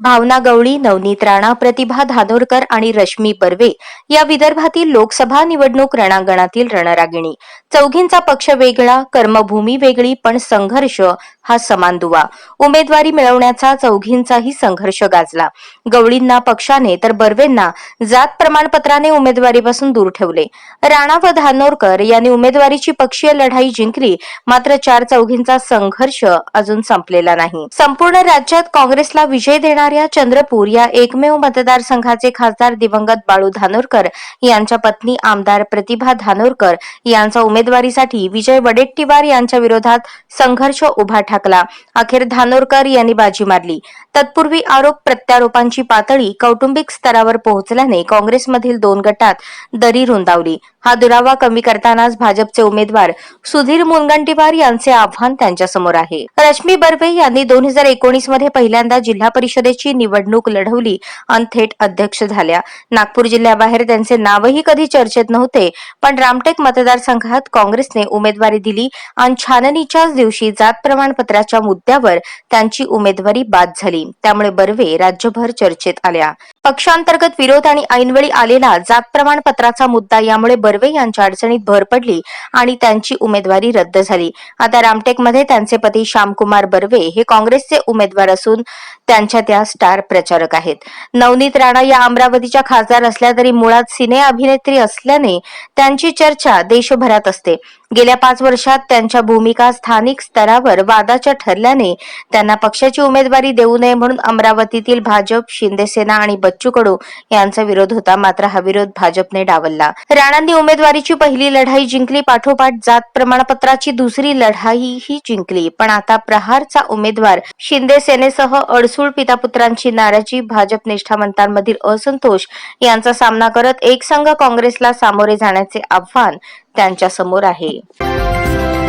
भावना गवळी नवनीत राणा प्रतिभा धानोरकर आणि रश्मी बर्वे या विदर्भातील लोकसभा निवडणूक रणांगणातील रणरागिणी. चौघींचा पक्ष वेगळा कर्मभूमी वेगळी पण संघर्ष हा समान दुवा. उमेदवारी मिळवण्याचा चौघींचाही संघर्ष गाजला. गवळींना पक्षाने तर बर्वेंना जात प्रमाणपत्राने उमेदवारीपासून दूर ठेवले. राणा व धानोरकर यांनी उमेदवारीची पक्षीय लढाई जिंकली मात्र चार चौघींचा संघर्ष अजून संपलेला नाही. संपूर्ण राज्यात काँग्रेसला विजय देणार देणाऱ्या चंद्रपूर या एकमेव मतदारसंघाचे खासदार दिवंगत बाळू धानोरकर यांच्या पत्नी आमदार प्रतिभा धानोरकर यांचा उमेदवारीसाठी विजय वडेट्टीवार यांच्या विरोधात संघर्ष उभा ठाकला. अखेर धानोरकर यांनी बाजी मारली. तत्पूर्वी आरोप प्रत्यारोपांची पातळी कौटुंबिक स्तरावर पोहोचल्याने काँग्रेसमधील दोन गटात दरी रुंदावली. हा दुरावा कमी करतानाच भाजपचे उमेदवार सुधीर मुनगंटीवार यांचे आव्हान त्यांच्यासमोर आहे. रश्मी बर्वे यांनी दोन हजार एकोणीसमध्ये पहिल्यांदा जिल्हा परिषदेची निवडणूक लढवली आणि थेट अध्यक्ष झाल्या. नागपूर जिल्ह्याबाहेर त्यांचे नावही कधी चर्चेत नव्हते पण रामटेक मतदारसंघात काँग्रेसने उमेदवारी दिली आणि छाननीच्याच दिवशी जात प्रमाणपत्राच्या मुद्द्यावर त्यांची उमेदवारी बाद झाली. त्यामुळे बर्वे राज्यभर चर्चेत आल्या. पक्षांतर्गत विरोध आणि ऐनवेळी आलेला जात प्रमाणपत्राचा मुद्दा यामुळे बर्वे यांच्या अडचणीत भर पडली आणि त्यांची उमेदवारी रद्द झाली. आता रामटेकमध्ये त्यांचे पती श्यामकुमार बर्वे हे काँग्रेसचे उमेदवार असून त्यांच्या त्या स्टार प्रचारक आहेत. नवनीत राणा या अमरावतीच्या खासदार असल्या तरी मुळात सिने अभिनेत्री असल्याने त्यांची चर्चा देशभरात असते. गेल्या पाच वर्षात त्यांच्या भूमिका स्थानिक स्तरावर वादाच्या ठरल्याने त्यांना पक्षाची उमेदवारी देऊ नये म्हणून अमरावतीतील भाजप शिंदेसेना आणि बच्चू कडू यांचा विरोध होता. मात्र हा विरोध भाजपने डावलला. राणांनी उमेदवारीची पहिली लढाई जिंकली. पाठोपाठ जात प्रमाणपत्राची दुसरी लढाईही जिंकली. पण आता प्रहारचा उमेदवार शिंदे सेनेसह अडसूळ पितापुत्रांची नाराजी भाजप निष्ठावंतांमधील असंतोष यांचा सामना करत एकसंघ काँग्रेसला सामोरे जाण्याचे आव्हान त्यांच्यासमोर आहे.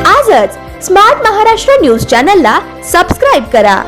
आजच स्मार्ट महाराष्ट्र न्यूज चॅनलला सबस्क्राईब करा.